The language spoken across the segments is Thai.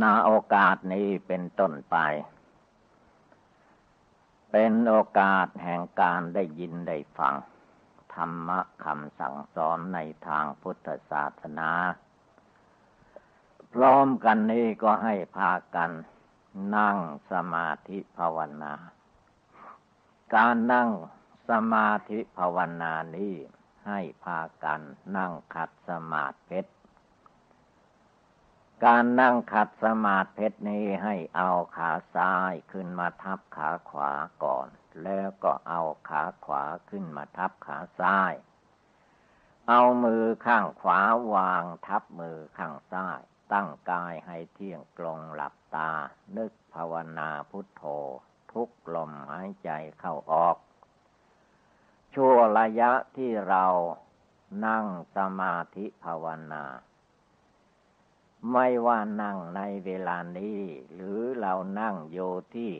นาโอกาสนี้เป็นต้นไป เป็นโอกาสแห่งการได้ยินได้ฟัง ธรรมะคำสั่งสอนในทางพุทธศาสนา พร้อมกันนี้ก็ให้พากันนั่งสมาธิภาวนา การนั่งสมาธิภาวนานี้ให้พากันนั่งขัดสมาธิ การนั่งขัดสมาธินี้ให้เอาขาซ้ายขึ้นมาทับขาขวาก่อน แล้วก็เอาขาขวาขึ้นมาทับขาซ้าย เอามือข้างขวาวางทับมือข้างซ้าย ตั้งกายให้เที่ยงตรงหลับตา นึกภาวนาพุทโธ ทุกลมหายใจเข้าออก ชั่วระยะที่เรานั่งสมาธิภาวนา ไม่ว่านั่งในเวลานี้ หรือเรานั่งโยที่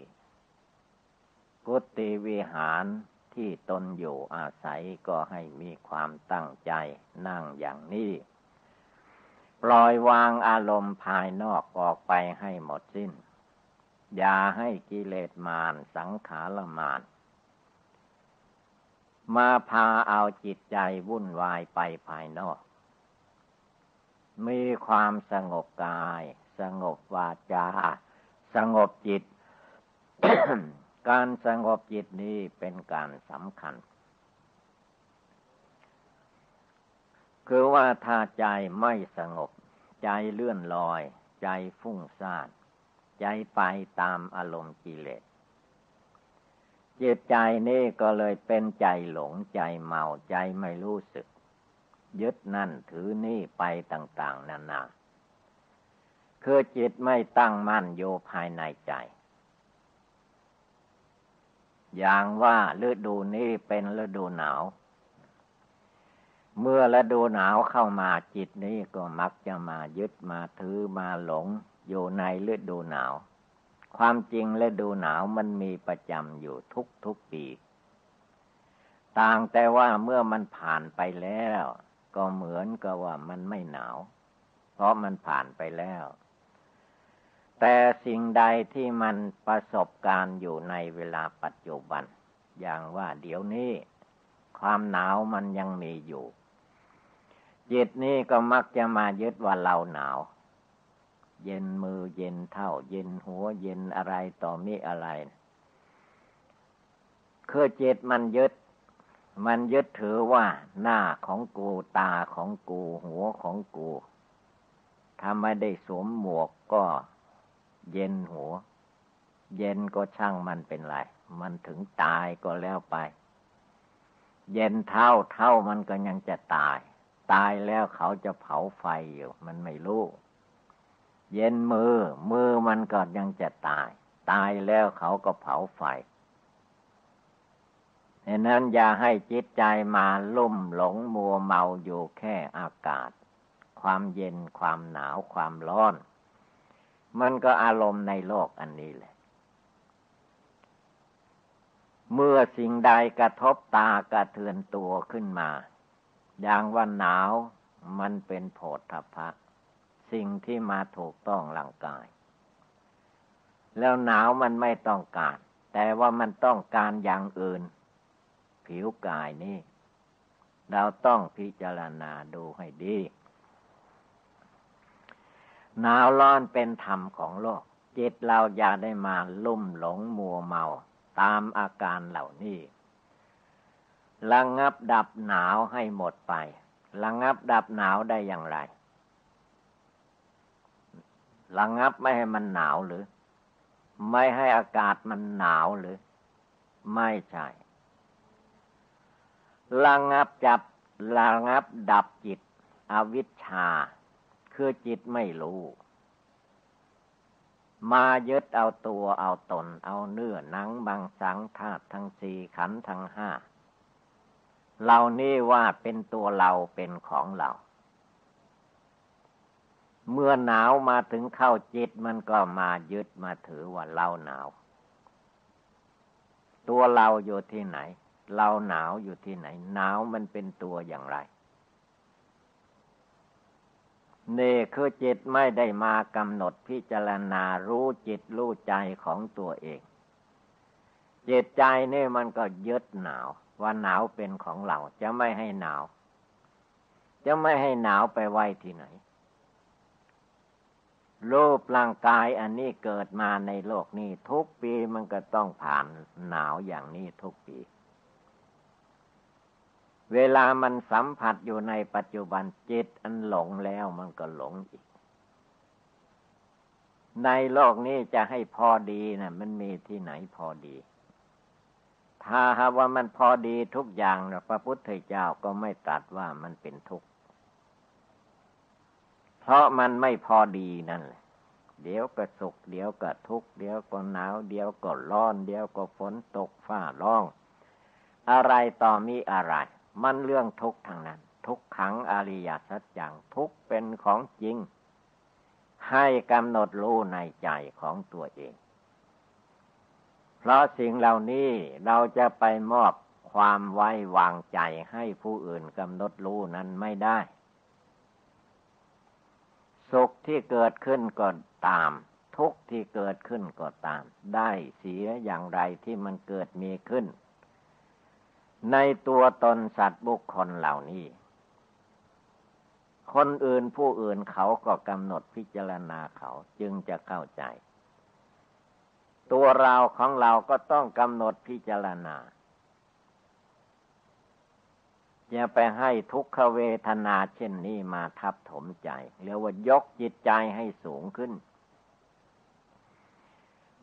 กุฏิวิหารที่ตนอยู่อาศัยก็ให้มีความตั้งใจนั่งอย่างนี้ ปล่อยวางอารมณ์ภายนอกออกไปให้หมดสิ้น อย่าให้กิเลสมารสังขารมารมาพาเอาจิตใจวุ่นวายไปภายนอก มีความสงบกาย สงบวาจา สงบจิต การสงบจิตนี้เป็นการสำคัญ คือว่าถ้าใจไม่สงบ ใจเลื่อนลอย ใจฟุ้งซ่านใจไปตามอารมณ์กิเลสจิตใจนี่ก็เลยเป็นใจหลงใจเมาใจไม่รู้สึก ยึดนั่นถือนี่ไปต่าง ๆนานาคือจิตไม่ตั้งมั่นโยภายในใจ อย่างว่าฤดูนี้เป็นฤดูหนาว เมื่อฤดูหนาวเข้ามาจิตนี้ก็มักจะมายึดมาถือมาหลงอยู่ในฤดูหนาว ความจริงฤดูหนาวมันมีประจำอยู่ทุกทุกปี ต่างแต่ว่าเมื่อมันผ่านไปแล้ว ก็เหมือนกับว่ามันไม่หนาว เพราะมันผ่านไปแล้ว แต่สิ่งใดที่มันประสบการณ์อยู่ในเวลาปัจจุบัน อย่างว่าเดี๋ยวนี้ ความหนาวมันยังมีอยู่จิตนี้ก็มักจะมายึดว่าเราหนาว เย็นมือเย็นเท่า เย็นหัว เย็นอะไรต่อมีอะไร คือจิตมันยึด มันยึดถือว่าหน้าของกูตาของกูหัวของกูถ้าไม่ได้สวมหมวกก็เย็นหัว เย็นก็ช่างมันเป็นไร มันถึงตายก็แล้วไป เย็นเท่าเท่ามันก็ยังจะตาย ตายแล้วเขาจะเผาไฟอยู่ มันไม่รู้ เย็นมือ มือมันก็ยังจะตาย ตายแล้วเขาก็เผาไฟ ดังนั้นอย่าให้จิตใจมาลุ่มหลงมัวเมาอยู่แค่อากาศ ความเย็นความหนาวความร้อน มันก็อารมณ์ในโลกอันนี้แหละ เมื่อสิ่งใดกระทบตากระเทือนตัวขึ้นมา อย่างว่าหนาวมันเป็นโผฏฐพะ สิ่งที่มาถูกต้องร่างกาย แล้วหนาวมันไม่ต้องการ แต่ว่ามันต้องการอย่างอื่น ผิวกายนี้เราต้องพิจารณาดูให้ดีหนาวร้อนเป็นธรรมของโลก จิตเราอย่าได้มาลุ่มหลงมัวเมาตามอาการเหล่านี้ระงงับดับหนาวให้หมดไประงงับดับหนาวได้อย่างไรระงงับไม่ให้มันหนาวหรือ ไม่ให้อากาศมันหนาวหรือ ไม่ใช่ ระงับจับระงับดับจิต อวิชชา คือจิตไม่รู้ มายึดเอาตัวเอาตน เอาเนื้อหนังบางสังธาตุทั้งสี่ขันทั้งห้าเหล่านี้ว่าเป็นตัวเราเป็นของเรา เมื่อหนาวมาถึงเข้าจิตมันก็มายึดมาถือว่าเราหนาว ตัวเราอยู่ที่ไหน เราหนาวอยู่ที่ไหน หนาวมันเป็นตัวอย่างไรเนคือจิตไม่ได้มากำหนดพิจารณารู้จิตรู้ใจของตัวเอง จิตใจนี่มันก็ยึดหนาว ว่าหนาวเป็นของเราจะไม่ให้หนาว จะไม่ให้หนาวไปไว้ที่ไหน รูปร่างกายอันนี้เกิดมาในโลกนี้ ทุกปีมันก็ต้องผ่านหนาวอย่างนี้ทุกปี เวลามันสัมผัสอยู่ในปัจจุบันจิตอันหลงแล้วมันก็หลงอีก ในโลกนี้จะให้พอดีนะ่ะมันมีที่ไหนพอดี ถ้าหาว่ามันพอดีทุกอย่างนะพระพุทธเจ้าก็ไม่ตรัสว่ามันเป็นทุกข์ เพราะมันไม่พอดีนั่นแหละ เดี๋ยวก็สุข เดี๋ยวก็ทุกข์ เดี๋ยวก็หนาว เดี๋ยวก็ร้อน เดี๋ยวก็ฝนตกฟ้าร้อง อะไรต่อมีอะไร มันเรื่องทุกข์ทางนั้น ทุกขังอริยสัจจังทุกเป็นของจริง ให้กำหนดรู้ในใจของตัวเอง เพราะสิ่งเหล่านี้เราจะไปมอบความไว้วางใจให้ผู้อื่นกำหนดรู้นั้นไม่ได้ สุขที่เกิดขึ้นก็ตาม ทุกที่เกิดขึ้นก็ตาม ได้เสียอย่างไรที่มันเกิดมีขึ้น ในตัวตนสัตว์บุคคลเหล่านี้ คนอื่นผู้อื่นเขาก็กำหนดพิจารณาเขาจึงจะเข้าใจ ตัวเราของเราก็ต้องกำหนดพิจารณาอย่าไปให้ทุกขเวทนาเช่นนี้มาทับถมใจเรียกว่ายกจิตใจให้สูงขึ้น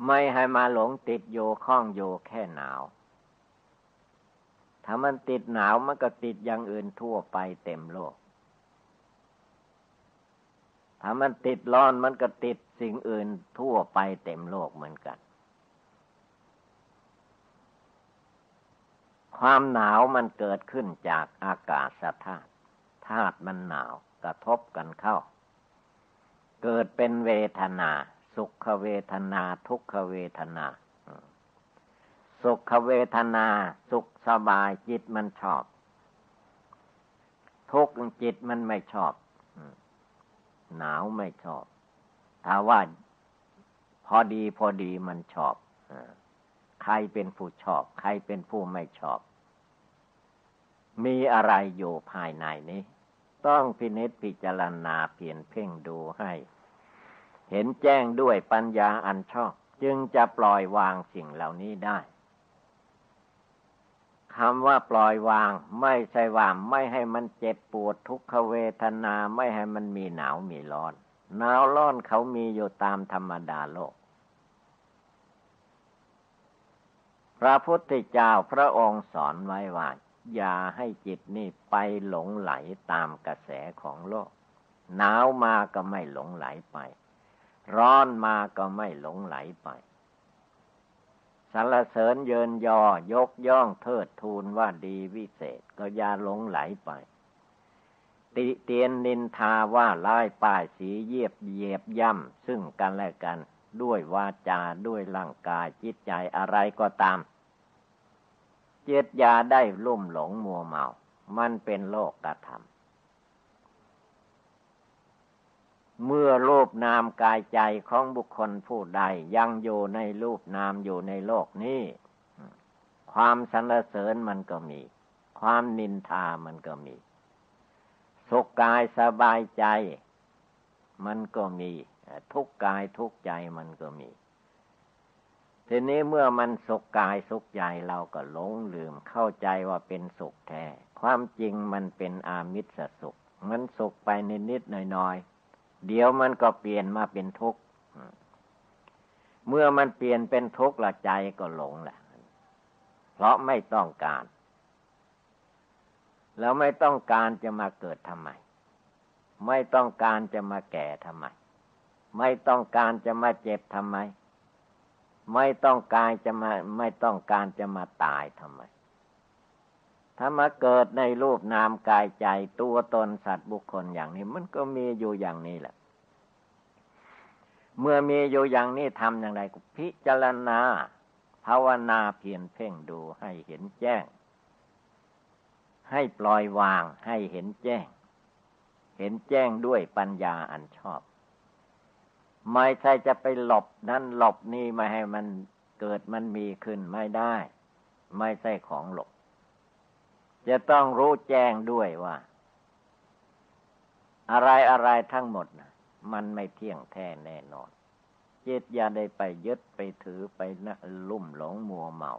ไม่ให้มาหลงติดโยข้องโยแค่หนาว ถ้ามันติดหนาวมันก็ติดอย่างอื่นทั่วไปเต็มโลก ถ้ามันติดร้อนมันก็ติดสิ่งอื่นทั่วไปเต็มโลกเหมือนกัน ความหนาวมันเกิดขึ้นจากอากาศธาตุธาตุมันหนาวกระทบกันเข้า เกิดเป็นเวทนา สุขเวทนา ทุกขเวทนา สุขเวทนาสุขสบายจิตมันชอบ ทุกจิตมันไม่ชอบ หนาวไม่ชอบถ้าว่าพอดีพอดีมันชอบใครเป็นผู้ชอบ ใครเป็นผู้ไม่ชอบ มีอะไรอยู่ภายในนี้ ต้องพินิจพิจารณาเปลี่ยนเพ่งดูให้ เห็นแจ้งด้วยปัญญาอันชอบ จึงจะปล่อยวางสิ่งเหล่านี้ได้ คำว่าปล่อยวาง ไม่ใช่ว่าไม่ให้มันเจ็บปวดทุกขเวทนาไม่ให้มันมีหนาวมีร้อนหนาวร้อนเขามีอยู่ตามธรรมดาโลก พระพุทธเจ้าพระองค์สอนไว้ว่า อย่าให้จิตนี่ไปหลงไหลตามกระแสของโลก หนาวมาก็ไม่หลงไหลไป ร้อนมาก็ไม่หลงไหลไป สรรเสริญเยินยอยกย่องเทิดทูนว่าดีวิเศษก็อย่าหลงไหลไป ติเตียนนินทาว่าร้ายป้ายสีเยียบเยียบย่ำซึ่งกันและกัน ด้วยวาจาด้วยร่างกายจิตใจอะไรก็ตาม เจตยาได้ลุ่มหลงมัวเมา มันเป็นโลกกระทำ เมื่อรูปนามกายใจของบุคคลผู้ใดยังอยู่ในรูปนามอยู่ในโลกนี้ ความสรรเสริญมันก็มี ความนินทามันก็มี สุขกายสบายใจ มันก็มี ทุกกายทุกใจมันก็มี ทีนี้เมื่อมันสุขกายสุขใจเราก็หลงลืมเข้าใจว่าเป็นสุขแท้ ความจริงมันเป็นอามิสสุข มันสุขไปนิดนิดหน่อยหน่อย เดี๋ยวมันก็เปลี่ยนมาเป็นทุกข์เมื่อมันเปลี่ยนเป็นทุกข์ละใจก็หลงแหละเพราะไม่ต้องการ แล้วไม่ต้องการจะมาเกิดทำไม ไม่ต้องการจะมาแก่ทำไม ไม่ต้องการจะมาเจ็บทำไม ไม่ต้องการจะมา ไม่ต้องการจะมาตายทำไม ถ้ามาเกิดในรูปนามกายใจตัวตนสัตว์บุคคลอย่างนี้ มันก็มีอยู่อย่างนี้แหละ เมื่อมีอยู่อย่างนี้ทำอย่างไรก็พิจารณา ภาวนาเพียรเพ่งดูให้เห็นแจ้ง ให้ปล่อยวางให้เห็นแจ้ง เห็นแจ้งด้วยปัญญาอันชอบ ไม่ใช่จะไปหลบนั่นหลบนี่ไม่ให้มันเกิดมันมีขึ้นไม่ได้ ไม่ใช่ของหลบ จะต้องรู้แจ้งด้วยว่า อะไรอะไรทั้งหมดนะมันไม่เที่ยงแท้แน่นอน เจตอย่าได้ไปยึดไปถือไปนะลุ่มหลงมัวเมา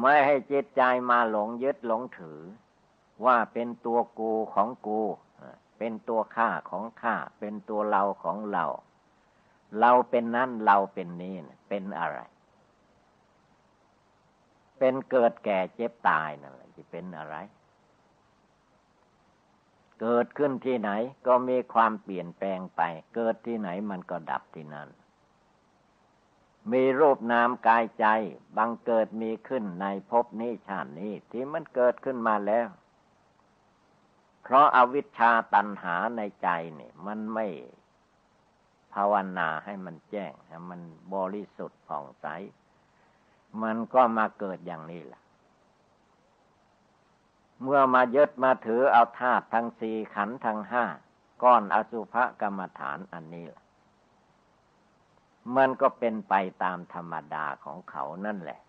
ไม่ให้จิตใจมาหลงยึดหลงถือ ว่าเป็นตัวกูของกูเป็นตัวข้าของข้าเป็นตัวเราของเรา เราเป็นนั่นเราเป็นนี้เป็นอะไร เป็นเกิดแก่เจ็บตายนั่นแหละจะเป็นอะไร เกิดขึ้นที่ไหนก็มีความเปลี่ยนแปลงไป เกิดที่ไหนมันก็ดับที่นั่น มีรูปนามกายใจ บังเกิดมีขึ้นในภพนี้ชาตินี้ที่มันเกิดขึ้นมาแล้ว เพราะอาวิชชาตันหาในใจนี่มันไม่ภาวนาให้มันแจ้งให้มันบริสุทธิ์ผ่องใส มันก็มาเกิดอย่างนี้แหละเมื่อมายึดมาถือเอาธาตุทั้งสี่ขันทั้งห้าก้อนอสุภกรรมฐานอันนี้ละมันก็เป็นไปตามธรรมดาของเขานั่นแหละ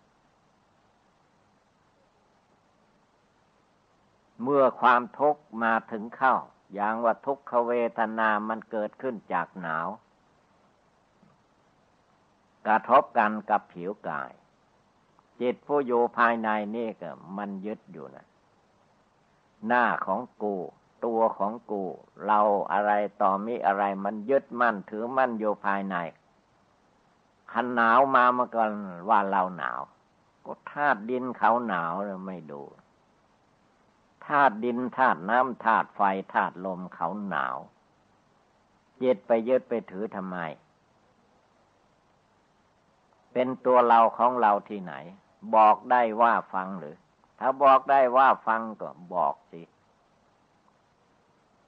เมื่อความทุกข์มาถึงเข้า อย่างว่าทุกขเวทนามันเกิดขึ้นจากหนาว กระทบกันกับผิวกาย จิตผู้อยู่ภายในนี่ก็มันยึดอยู่นะ หน้าของกู ตัวของกู เราอะไรต่อมีอะไร มันยึดมั่นถือมั่นอยู่ภายในขันหนาวมาเมื่อก่อนว่าเราหนาว ก็ธาตุดินเขาหนาวเราไม่ดูธาตุดินธาตุน้ำธาตุไฟธาตุลมเขาหนาวยึดไปยึดไปถือทำไม เป็นตัวเราของเราที่ไหน บอกได้ว่าฟังหรือ ถ้าบอกได้ว่าฟังก็บอกสิ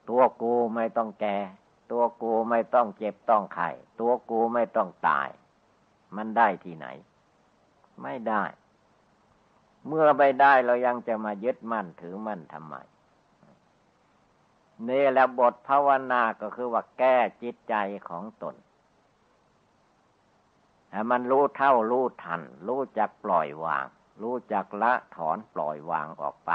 ตัวกูไม่ต้องแก่ ตัวกูไม่ต้องเจ็บต้องไข้ตัวกูไม่ต้องตาย มันได้ที่ไหน ไม่ได้ เมื่อไปได้เรายังจะมายึดมั่นถือมั่นทำไมนี่แหละบทภาวนาก็คือว่าแก้จิตใจของตน มันรู้เท่ารู้ทัน รู้จักปล่อยวาง รู้จักละถอนปล่อยวางออกไป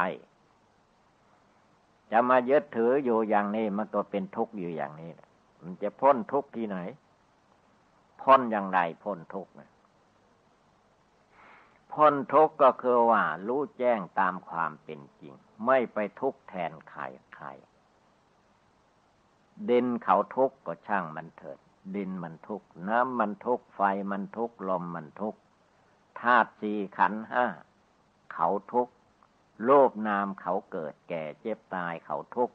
จะมายึดถืออยู่อย่างนี้มันก็เป็นทุกข์อยู่อย่างนี้ มันจะพ้นทุกข์ที่ไหน พ้นอย่างไรพ้นทุกข์นะพ้นทุกข์ก็คือว่า รู้แจ้งตามความเป็นจริง ไม่ไปทุกข์แทนใครใครดินเขาทุกข์ก็ช่างมันเถิด ดินมันทุกข์น้ำมันทุกข์ไฟมันทุกข์ลมมันทุกข์ธาตุสี่ขันห้าเขาทุกโลภนามเขาเกิดแก่เจ็บตายเขาทุก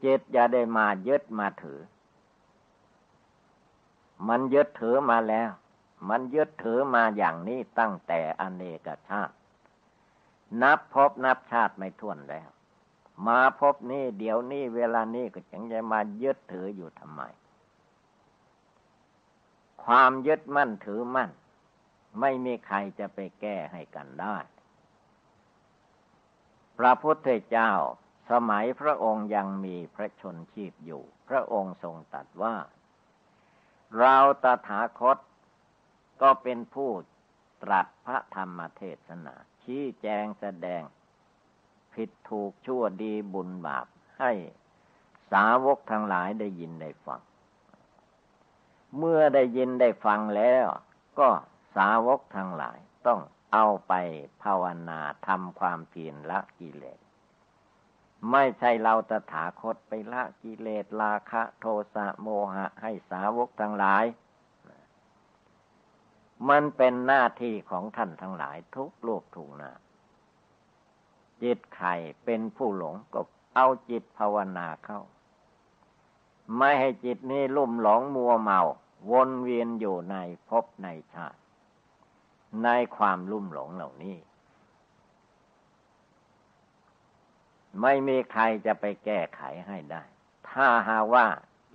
เจ็ดอย่าได้มายึดมาถือ มันยึดถือมาแล้ว มันยึดถือมาอย่างนี้ตั้งแต่อเนกชาติ นับพบนับชาติไม่ท้วนแล้ว มาพบนี่เดี๋ยวนี้เวลานี้ก็ยังจะมายึดถืออยู่ทำไม ความยึดมั่นถือมั่น ไม่มีใครจะไปแก้ให้กันได้ พระพุทธเจ้าสมัยพระองค์ยังมีพระชนชีพอยู่ พระองค์ทรงตัดว่า เราตถาคตก็เป็นผู้ตรัสพระธรรมเทศนา ชี้แจงแสดง ผิดถูกชั่วดีบุญบาปให้สาวกทั้งหลายได้ยินได้ฟัง เมื่อได้ยินได้ฟังแล้ว ก็สาวกทั้งหลายต้องเอาไปภาวนาทำความเพียรละกิเลส ไม่ใช่เราตถาคตไปละกิเลสราคะโทสะโมหะให้สาวกทั้งหลาย มันเป็นหน้าที่ของท่านทั้งหลายทุกโลกถูกนา จิตใครเป็นผู้หลงก็เอาจิตภาวนาเข้า ไม่ให้จิตนี้ลุ่มหลงมัวเมา วนเวียนอยู่ในภพในชาติ ในความลุ่มหลงเหล่านี้ ไม่มีใครจะไปแก้ไขให้ได้ ถ้าหาว่า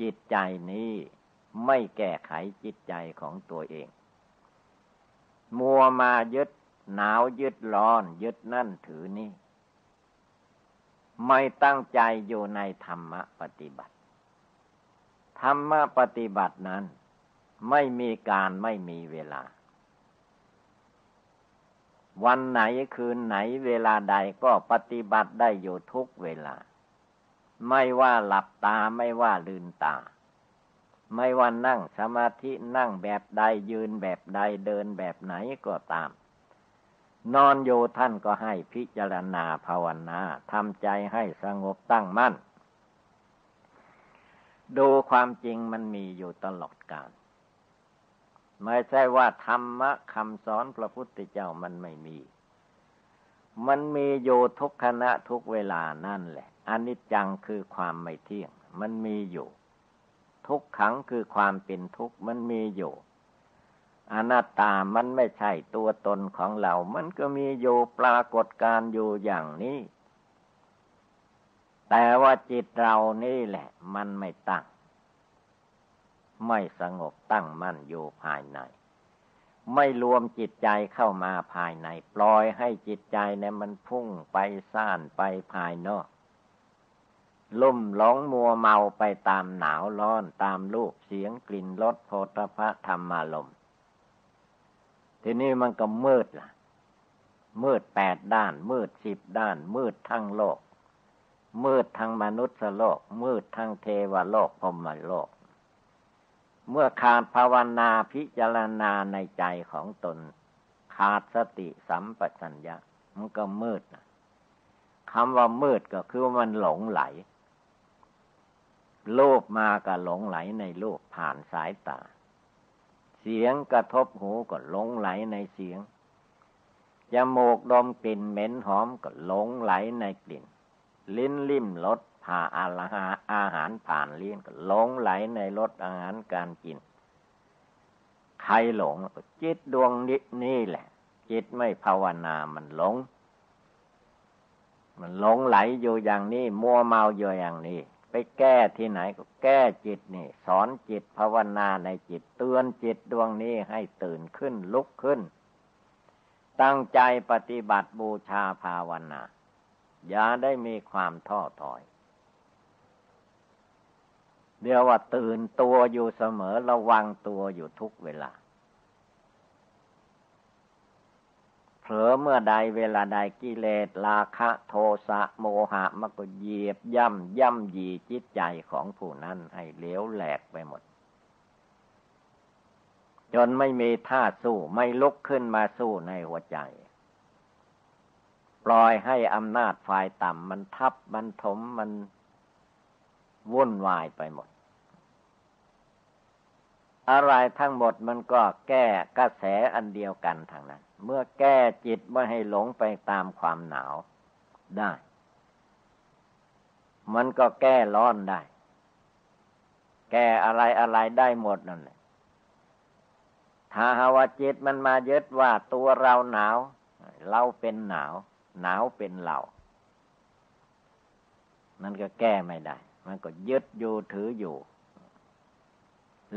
จิตใจนี้ไม่แก้ไขจิตใจของตัวเอง มัวมายึดหนาวยึดร้อน ยึดนั่นถือนี่ ไม่ตั้งใจอยู่ในธรรมปฏิบัติ ธรรมปฏิบัตินั้น ไม่มีการไม่มีเวลา วันไหนคืนไหนเวลาใดก็ปฏิบัติได้อยู่ทุกเวลา ไม่ว่าหลับตาไม่ว่าลืนตา ไม่ว่านั่งสมาธินั่งแบบใดยืนแบบใดเดินแบบไหนก็ตาม นอนอยู่ท่านก็ให้พิจารณาภาวนาทำใจให้สงบตั้งมั่น ดูความจริงมันมีอยู่ตลอดกาลไม่ใช่ว่าธรรมะคำสอนพระพุทธเจ้ามันไม่มี มันมีอยู่ทุกขณะทุกเวลานั่นแหละอนิจจังคือความไม่เที่ยง มันมีอยู่ ทุกขังคือความเป็นทุกข์มันมีอยู่ อนัตตามันไม่ใช่ตัวตนของเรา มันก็มีอยู่ปรากฏการอยู่อย่างนี้ แต่ว่าจิตเรานี่แหละ มันไม่ตั้ง ไม่สงบตั้งมั่นอยู่ภายใน ไม่รวมจิตใจเข้ามาภายใน ปล่อยให้จิตใจเนี่ยมันพุ่งไปซ่านไปภายนอกลุ่มหลงมัวเมาไปตามหนาวร้อนตามรูปเสียงกลิ่นรสโพธพะธรรมารมณ์ ทีนี้มันก็มืดล่ะ มืดแปดด้าน มืดสิบด้าน มืดทั้งโลก มืดทั้งมนุษย์โลก มืดทั้งเทวโลกพรมโลก เมื่อขาดภาวนาพิจารณาในใจของตน ขาดสติสัมปชัญญะ มันก็มืดนะคำว่ามืดก็คือมันหลงไหลโลภมาก็หลงไหลในโลกผ่านสายตา เสียงกระทบหูก็หลงไหลในเสียงจมูกดมกลิ่นเหม็นหอมก็หลงไหลในกลิ่น ลิ้นลิ้มรสผ่าอาหาอาหารผ่านลิ้นก็หลงไหลในรสอาหารการกิน ใครหลงจิตดวงนี้นี่แหละ จิตไม่ภาวนามันหลง มันหลงไหลอยู่อย่างนี้มัวเมาอยู่อย่างนี้ ไปแก้ที่ไหนก็แก้จิตนี่ สอนจิตภาวนาในจิตเตือนจิตดวงนี้ให้ตื่นขึ้นลุกขึ้น ตั้งใจปฏิบัติบูชาภาวนา อย่าได้มีความท้อถอยเดี๋ยวว่าตื่นตัวอยู่เสมอระวังตัวอยู่ทุกเวลาเผ ลอเมื่อใดเวลาใดกิเลสราคะโทสะโมหะมันก็เหยียบย่ำย่ำยีจิตใจของผู้นั้นให้เหลวแหลกไปหมด จนไม่มีท่าสู้ไม่ลุกขึ้นมาสู้ในหัวใจ ปล่อยให้อำนาจฝ่ายต่ำมันทับมันถมมันวุ่นวายไปหมด อะไรทั้งหมดมันก็แก้กระแสอันเดียวกันทางนั้น เมื่อแก้จิตไม่ให้หลงไปตามความหนาวได้ มันก็แก้ร้อนได้ แก้อะไรอะไรได้หมดนั่นแหละถ้าหาว่าจิตมันมายึดว่าตัวเราหนาว เราเป็นหนาว หนาวเป็นเรามันก็แก้ไม่ได้ มันก็ยึดอยู่ถืออยู่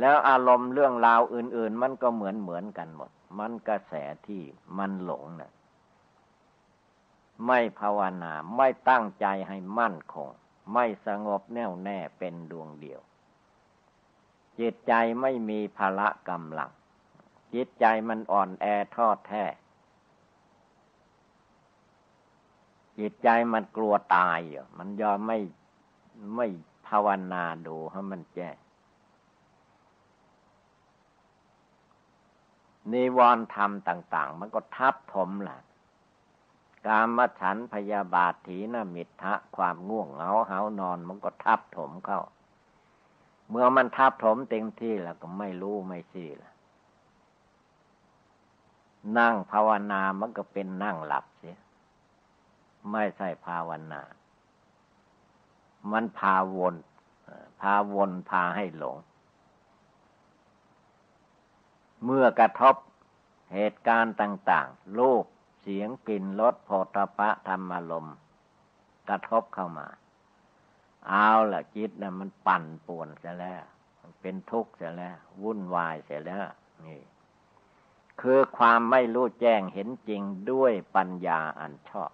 แล้วอารมณ์เรื่องราวอื่น ๆ มันก็เหมือนเหมือนกันหมด มันกระแสที่มันหลงนะ่ะไม่ภาวนาไม่ตั้งใจให้มั่นคง ไม่สงบแน่วแน่เป็นดวงเดียว จิตใจไม่มีพละกำลัง จิตใจมันอ่อนแอทอดแท้ จิตใจมันกลัวตายอยู่มันยอมไม่ไม่ภาวนาดูให้มันแจ้ นิวรณ์ธรรมต่าง ๆ มันก็ทับถมแหละกามฉันพยาบาทถีนมิทะความง่วงเหงาเหานอนมันก็ทับถมเข้า เมื่อมันทับถมเต็มที่แล้วก็ไม่รู้ไม่ซี่ละนั่งภาวนามันก็เป็นนั่งหลับเสีย ไม่ใช่ภาวนา มันพาวน พาวนพาให้หลง เมื่อกระทบเหตุการณ์ต่างๆ รูป เสียง กลิ่น รสโผฏฐะธรรมารมกระทบเข้ามา เอาละจิตนะมันปั่นป่วนเสียแล้วเป็นทุกข์เสียแล้ว วุ่นวายเสียแล้ว นี่ คือความไม่รู้แจ้งเห็นจริงด้วยปัญญาอันชอบ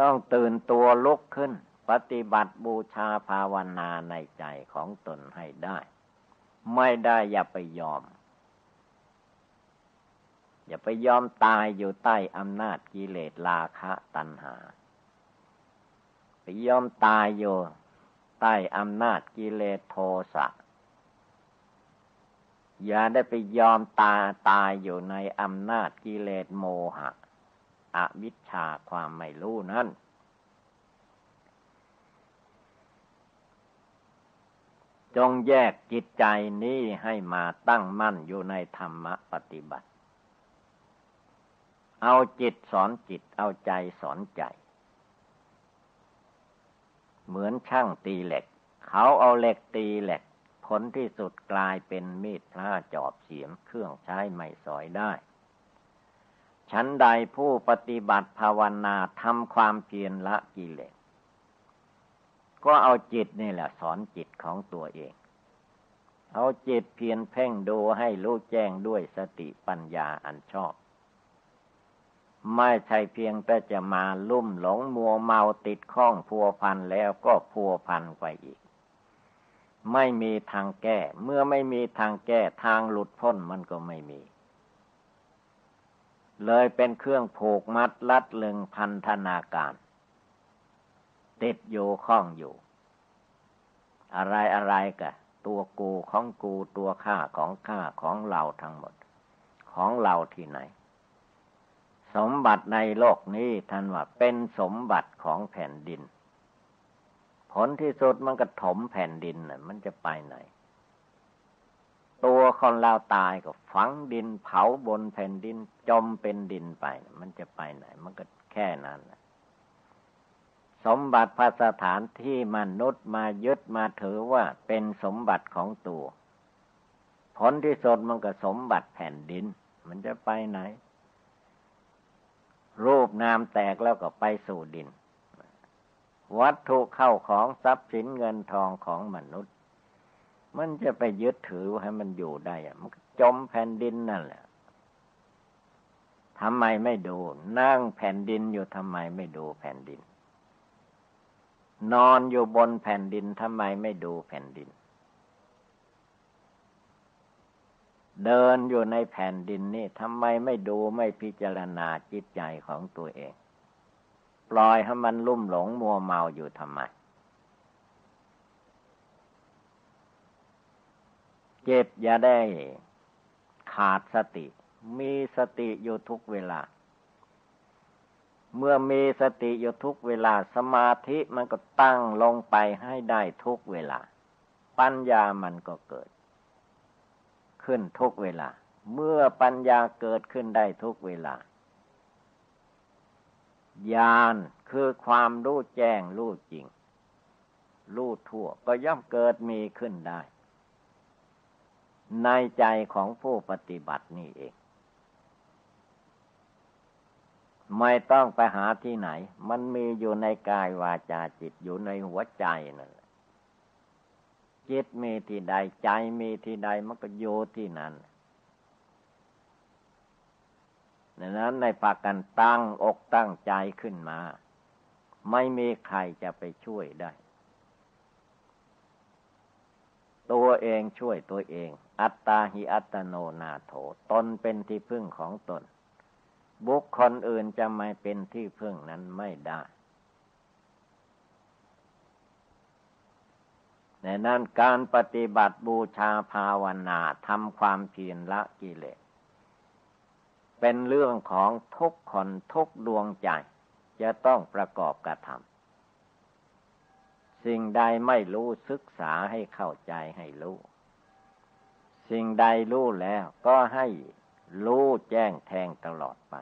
ต้องตื่นตัวลุกขึ้น ปฏิบัติบูชาภาวนาในใจของตนให้ได้ ไม่ได้อย่าไปยอม อย่าไปยอมตายอยู่ใต้อำนาจกิเลสราคะตัณหา ไปยอมตายอยู่ใต้อำนาจกิเลสโทสะอย่าได้ไปยอมตาตายอยู่ในอำนาจกิเลสโมหะ อวิชชาความไม่รู้นั่น จงแยกจิตใจนี้ให้มาตั้งมั่นอยู่ในธรรมปฏิบัติ เอาจิตสอนจิตเอาใจสอนใจ เหมือนช่างตีเหล็ก เขาเอาเหล็กตีเหล็ก ผลที่สุดกลายเป็นมีดพระจอบเสียมเครื่องใช้ไม่สอยได้ฉันใดผู้ปฏิบัติภาวนาทำความเพียรละกิเลส ก็เอาจิตนี่แหละสอนจิตของตัวเอง เอาจิตเพียรเพ่งดูให้รู้แจ้งด้วยสติปัญญาอันชอบ ไม่ใช่เพียงแต่จะมาลุ่มหลงมัวเมาติดข้องพัวพันแล้วก็พัวพันไปอีก ไม่มีทางแก้ เมื่อไม่มีทางแก้ทางหลุดพ้นมันก็ไม่มีเลยเป็นเครื่องผูกมัดลัดลึงพันธนาการ ติดอยู่ข้องอยู่ อะไรอะไรกะตัวกูของกูตัวข้าของข้าของเราทั้งหมด ของเราที่ไหน สมบัติในโลกนี้ท่านว่าเป็นสมบัติของแผ่นดิน ผลที่สุดมันก็ถมแผ่นดินน่ะ มันจะไปไหน ตัวคนเราตายก็ฝังดินเผาบนแผ่นดินจมเป็นดินไป มันจะไปไหน มันก็แค่นั้นแหละ สมบัติพระสถานที่มนุษย์มายึดมาถือว่าเป็นสมบัติของตัว ผลที่สุดมันก็สมบัติแผ่นดิน มันจะไปไหน รูปนามแตกแล้วก็ไปสู่ดิน วัตถุเข้าของทรัพย์สินเงินทองของมนุษย์ มันจะไปยึดถือให้มันอยู่ได้มันจมแผ่นดินนั่นแหละทำไมไม่ดู นั่งแผ่นดินอยู่ทำไมไม่ดูแผ่นดิน นอนอยู่บนแผ่นดินทำไมไม่ดูแผ่นดิน เดินอยู่ในแผ่นดินนี่ทำไมไม่ดูไม่พิจารณาจิตใจของตัวเอง ปล่อยให้มันลุ่มหลงมัวเมาอยู่ทำไม เจ็บอย่าได้ขาดสติ มีสติอยู่ทุกเวลา เมื่อมีสติอยู่ทุกเวลาสมาธิมันก็ตั้งลงไปให้ได้ทุกเวลา ปัญญามันก็เกิด ขึ้นทุกเวลา เมื่อปัญญาเกิดขึ้นได้ทุกเวลาญาณคือความรู้แจ้งรู้จริง รู้ทั่วก็ย่อมเกิดมีขึ้นได้ ในใจของผู้ปฏิบัตินี่เอง ไม่ต้องไปหาที่ไหน มันมีอยู่ในกายวาจาจิตอยู่ในหัวใจนั่นแหละจิตมีที่ใดใจมีที่ใดมันก็โยที่นั่นดังนั้นในปากกันตั้งอกตั้งใจขึ้นมา ไม่มีใครจะไปช่วยได้ ตัวเองช่วยตัวเอง อัตตาหิอัตโนนาโถ ตนเป็นที่พึ่งของตน บุคคลอื่นจะไม่เป็นที่พึ่งนั้นไม่ได้ในนั้นการปฏิบัติบูชาภาวนาทำความเพียรละกิเลส เป็นเรื่องของทุกคนทุกดวงใจ จะต้องประกอบกระทำสิ่งใดไม่รู้ศึกษาให้เข้าใจให้รู้ สิ่งใดรู้แล้วก็ให้รู้แจ้งแทงตลอดไป